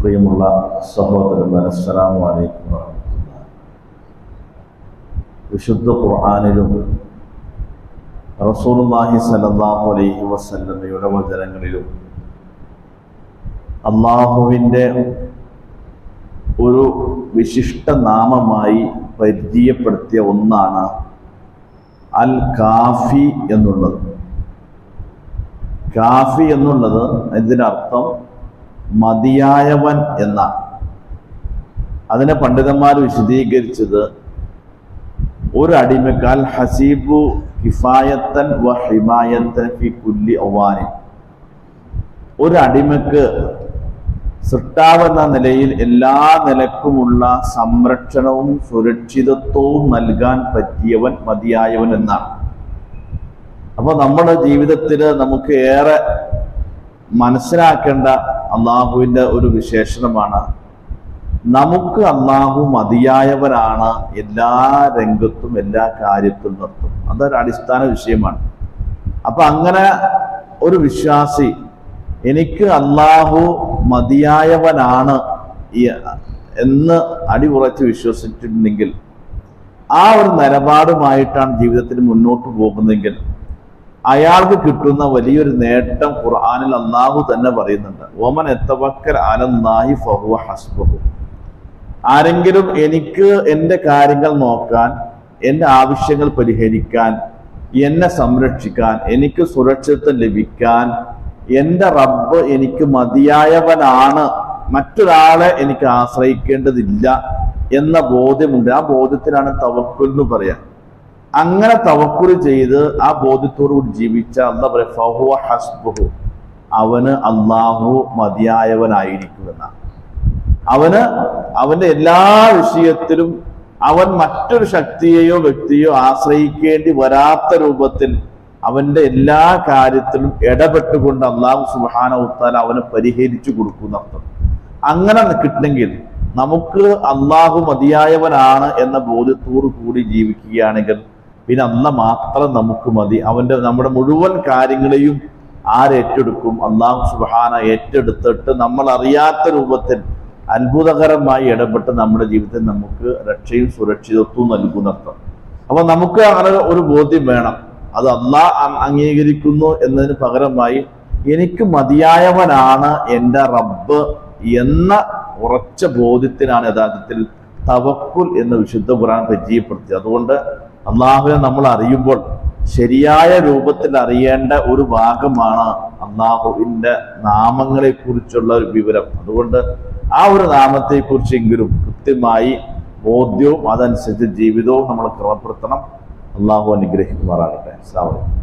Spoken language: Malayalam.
പ്രിയമുള്ള സഹോദരന്മാർ അസ്സലാമു അലൈക്കും വിശുദ്ധ ഖുർആാനിലും റസൂലുള്ളാഹി സല്ലല്ലാഹു അലൈഹി വസല്ലമയുടെ വചനങ്ങളിലും അള്ളാഹുവിന്റെ ഒരു വിശിഷ്ട നാമമായി പരിചയപ്പെടുത്തിയ ഒന്നാണ് അൽ കാഫി എന്നുള്ളത്. കാഫി എന്നുള്ളത് ഇതിനർത്ഥം മതിയായവൻ എന്ന. അതിനെ പണ്ഡിതന്മാർ വിശദീകരിച്ചത് ഒരു അടിമക്കാൽ ഹസീബു കിഫായത്തൻ വ ഹിമായത്തൻ ഫി കുല്ലി ഒവാനി. ഒരു അടിമക്ക് സൃഷ്ടാവെന്ന നിലയിൽ എല്ലാ നിലക്കുമുള്ള സംരക്ഷണവും സുരക്ഷിതത്വവും നൽകാൻ പറ്റിയവൻ മതിയായവൻ എന്നാണ്. അപ്പോൾ നമ്മുടെ ജീവിതത്തിൽ നമുക്ക് ഏറെ മനസ്സിലാക്കേണ്ട അള്ളാഹുവിന്റെ ഒരു വിശേഷണമാണ്. നമുക്ക് അള്ളാഹു മതിയായവരാണ് എല്ലാ രംഗത്തും എല്ലാ കാര്യത്തിലും നിർത്തും. അതൊരു അടിസ്ഥാന വിഷയമാണ്. അപ്പൊ അങ്ങനെ ഒരു വിശ്വാസി എനിക്ക് അള്ളാഹു മതിയായവനാണ് എന്ന് അടിയുറച്ച് വിശ്വസിച്ചിട്ടുണ്ടെങ്കിൽ ആ ഒരു നിലപാടുമായിട്ടാണ് ജീവിതത്തിൽ മുന്നോട്ട് പോകുന്നതെങ്കിൽ അയാൾക്ക് കിട്ടുന്ന വലിയൊരു നേട്ടം ഖുർആാനിൽ അള്ളാഹു തന്നെ പറയുന്നുണ്ട്. ഓമൻ എത്തവക്കൽ അലന്നാഹി ഫഹുവ ഹസ്ബഹു. ആരെങ്കിലും എനിക്ക് എന്റെ കാര്യങ്ങൾ നോക്കാൻ എന്റെ ആവശ്യങ്ങൾ പരിഹരിക്കാൻ എന്നെ സംരക്ഷിക്കാൻ എനിക്ക് സുരക്ഷിതത്വം ലഭിക്കാൻ എന്റെ റബ്ബ് എനിക്ക് മതിയായവനാണ്. മറ്റൊരാളെ എനിക്ക് ആശ്രയിക്കേണ്ടതില്ല എന്ന ബോധ്യമുണ്ട്. ആ ബോധ്യത്തിലാണ് തവക്കുൽ എന്ന് പറയാം. അങ്ങനെ തവക്കുൽ ചെയ്ത് ആ ബോധ്യത്തോടുകൂടി ജീവിച്ച പറയ ഫഹുവ ഹസ്ബുഹു. അവന് അള്ളാഹു മതിയായവനായിരിക്കുമെന്നാണ്. അവന് അവന്റെ എല്ലാ വിഷയത്തിലും അവൻ മറ്റൊരു ശക്തിയെയോ വ്യക്തിയോ ആശ്രയിക്കേണ്ടി വരാത്ത രൂപത്തിൽ അവന്റെ എല്ലാ കാര്യത്തിലും ഇടപെട്ടുകൊണ്ട് അള്ളാഹു സുഹാന ഉത്താൽ അവന് പരിഹരിച്ചു കൊടുക്കുന്നർത്ഥം. അങ്ങനെ കിട്ടണമെങ്കിൽ നമുക്ക് അള്ളാഹു മതിയായവനാണ് എന്ന ബോധ്യത്തോടു കൂടി ജീവിക്കുകയാണെങ്കിൽ പിന്നെ അല്ല മാത്രം നമുക്ക് മതി. അവന്റെ നമ്മുടെ മുഴുവൻ കാര്യങ്ങളെയും ആരേറ്റെടുക്കും അള്ളാഹു സുബാന ഏറ്റെടുത്തിട്ട് നമ്മൾ അറിയാത്ത രൂപത്തിൽ അത്ഭുതകരമായി ഇടപെട്ട് നമ്മുടെ ജീവിതത്തിൽ നമുക്ക് രക്ഷയും സുരക്ഷിതത്വവും നൽകുന്നർത്ഥം അപ്പൊ നമുക്ക് അങ്ങനെ ഒരു ബോധ്യം വേണം. അത് അള്ളാഹ് അംഗീകരിക്കുന്നു എന്നതിന് പകരമായി എനിക്ക് മതിയായവനാണ് എന്റെ റബ്ബ് എന്ന ഉറച്ച ബോധ്യത്തിനാണ് യഥാർത്ഥത്തിൽ തവക്കുൽ എന്ന് വിശുദ്ധ ഖുർആൻ പരിചയപ്പെടുത്തിയത്. അതുകൊണ്ട് അള്ളാഹുവിനെ നമ്മൾ അറിയുമ്പോൾ ശരിയായ രൂപത്തിൽ അറിയേണ്ട ഒരു ഭാഗമാണ് അള്ളാഹുവിന്റെ നാമങ്ങളെ കുറിച്ചുള്ള ഒരു വിവരം. അതുകൊണ്ട് ആ ഒരു നാമത്തെ കുറിച്ചെങ്കിലും കൃത്യമായി ബോധ്യവും അതനുസരിച്ച് ജീവിതവും നമ്മൾ ക്രമപ്പെടുത്തണം. അള്ളാഹു അനുഗ്രഹിക്കുമാറാകട്ടെ. വലൈക്കും